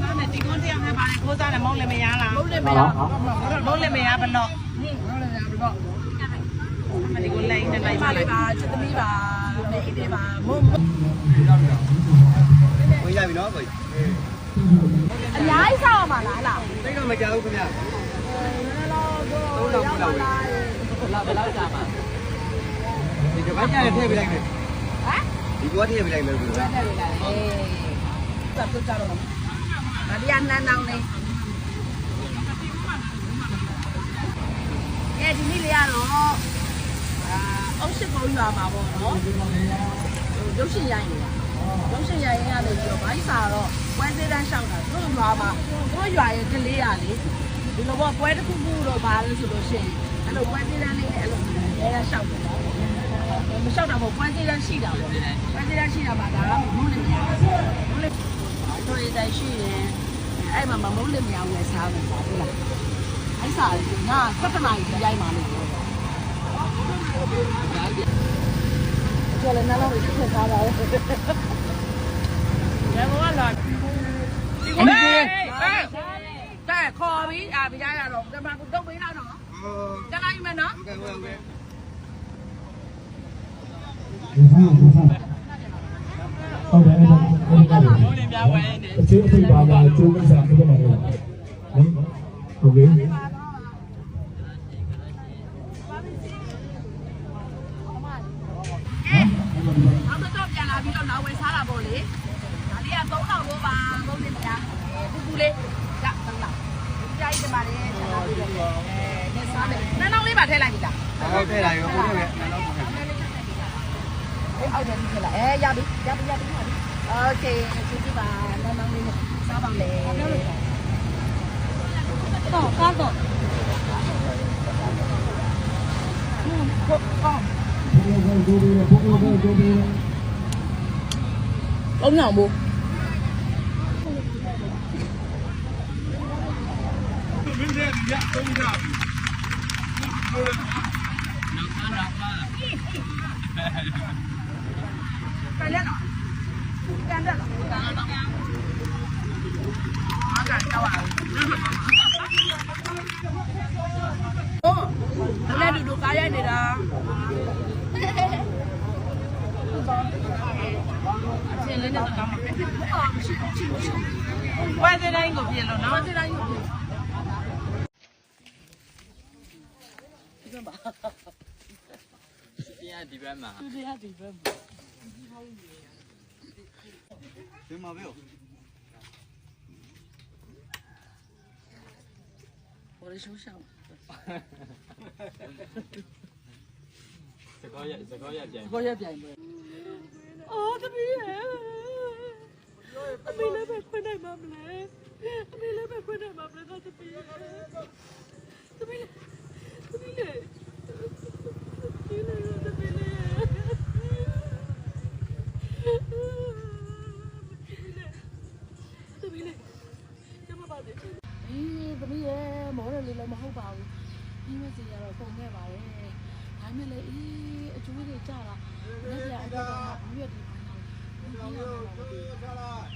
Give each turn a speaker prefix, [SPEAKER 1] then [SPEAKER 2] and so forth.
[SPEAKER 1] စားနေဒီကွန်းတရားနဲ့ပါတယ်ခိုးစားတယ်မုံလည်းမရလားမုံလည်းမရမုံလည်းမရဘလို့ဒီကွန်းလိုက်နေလိုက်ပါလိုက်ပါချက်သမီးပါနေနေပါမုံ
[SPEAKER 2] ဝင်ရပြီနော်ကို
[SPEAKER 1] အများကြီးစားအောင်ပါလားလား
[SPEAKER 2] သိတော့မကြောက်ဘူးခင်ဗျာသုံးလောက်လောက်ပဲ
[SPEAKER 1] လောက်ဘယ်လောက်စားပါ
[SPEAKER 2] ဒီကပိုင်းကျရင်ထည့်ပေးလိုက်မယ်
[SPEAKER 1] ဟမ်
[SPEAKER 2] ဒီကွာထည့်ပေးလိုက်မယ်ကွာ
[SPEAKER 1] တက်ပြီလား အေးစပ်ကြတော့မတရားနန်းနောင်းနေအဲဒီနေ့လေးကတော့အာအုပ်ရှိကုန်းရွာမှာပေါ့နော်ရုပ်ရှင်ရိုင်းနေတာရုပ်ရှင်ရိုင်းရနေပြီးတော့ဘိုင်းစာတော့ပွဲသေးတန်းလျှောက်တာသူတို့ရွာမှာသူတို့ရွာရဲ့ကလေးရလေဒီလိုပေါ့ပွဲတစ်ခုခုတော့ဘာလဲဆိုလို့ရှိရင်အဲ့လိုပွဲသေးတန်းလေးအဲ့လိုအဲလျှောက်တယ်မလျှောက်တာပေါ့ပွဲသေးတန်းရှိတာပေါ့ပွဲသေးတန်းရှိတာပါဒါကမုန်းနေမရမု န်းနေတို့ရတဲ့ရှိရင်အဲ့မှာမမုန်းနေမရဝယ်စားမယ်ဟုတ်လားအဲ့စားငါဆက်တနာကြီးရိုက်ပါလို့ကျော်လည်းနားလောက်ကိုထည့်ထားတာလေရမောကလာဒီကိုဟေးဟေးတဲ့ခေါ်ပြီးအာပြရရတော့ဒီမှာကိုတုတ်ပေးလာတော့ကျလိုက်မယ်နော်
[SPEAKER 2] ဟုတ်ကဲ့ဟုတ်ကဲ့
[SPEAKER 3] ဟုတ်တယ်အဲ့ဒါ အဲ့ဒါလည်းဘုန်းကြီးပြဝဲနေအချင်းအထိပ်ပါလာကျိုးကိစ္စဖြစ်မှာလေဟုတ်ကဲ့
[SPEAKER 1] နောက်တော့ပြန်လာပြီးတော့နောက်ဝယ်စားတာပေါ့လေဒါလေးက3000လို့ပါဘုန်းကြီးများပူပူလေးကြ3000ကြာကြီးတပါလေဆက်လာပြီးတော့အဲနေစားမယ်နှစ်နောက်လေးပါထည့်လိုက်ပြီလား
[SPEAKER 2] ဟုတ်ကဲ့လာရောကိုတော့ကနောက်တော့ခင်ဗျာ
[SPEAKER 1] အေးအောက်တယ်ဖြစ်လာအဲရပြီရပြီရပြီရပြီ
[SPEAKER 3] ok, chị chị đi vào nên mang đi sao bằng
[SPEAKER 1] để tỏ con rồi ông nào bố Hãy subscribe cho kênh Ghiền Mì Gõ Để không bỏ lỡ những video hấp dẫn 啊！是是是，过来这来搞遍了，喏。过来这来搞遍。这个嘛，哈哈，是要这边嘛？就是要这边。这么屌！我的手
[SPEAKER 2] 小。哈哈
[SPEAKER 1] 哈！哈哈哈！
[SPEAKER 2] 再高一点，再高一点，
[SPEAKER 1] 再高一点。哦，这边。 အမေလည်းပဲခွင့်နိုင်မှာမလဲအမေလည်းပဲခွင့်နိုင်မှာမလဲတော့တပီးတပီးတပီးလေတပီးလေတပီးလေတပီးလေကျမပါသေးအေးတပီးရဲ့မော်ရလေးလည်းမဟုတ်ပါဘူးပြီးမစီရတော့ပုံခဲ့ပါရဲ့ဒါမဲ့လေအေးအကျိုးတွေကြတာလက်ပြအတော့ဘူးရဒီမှာဒီမှာ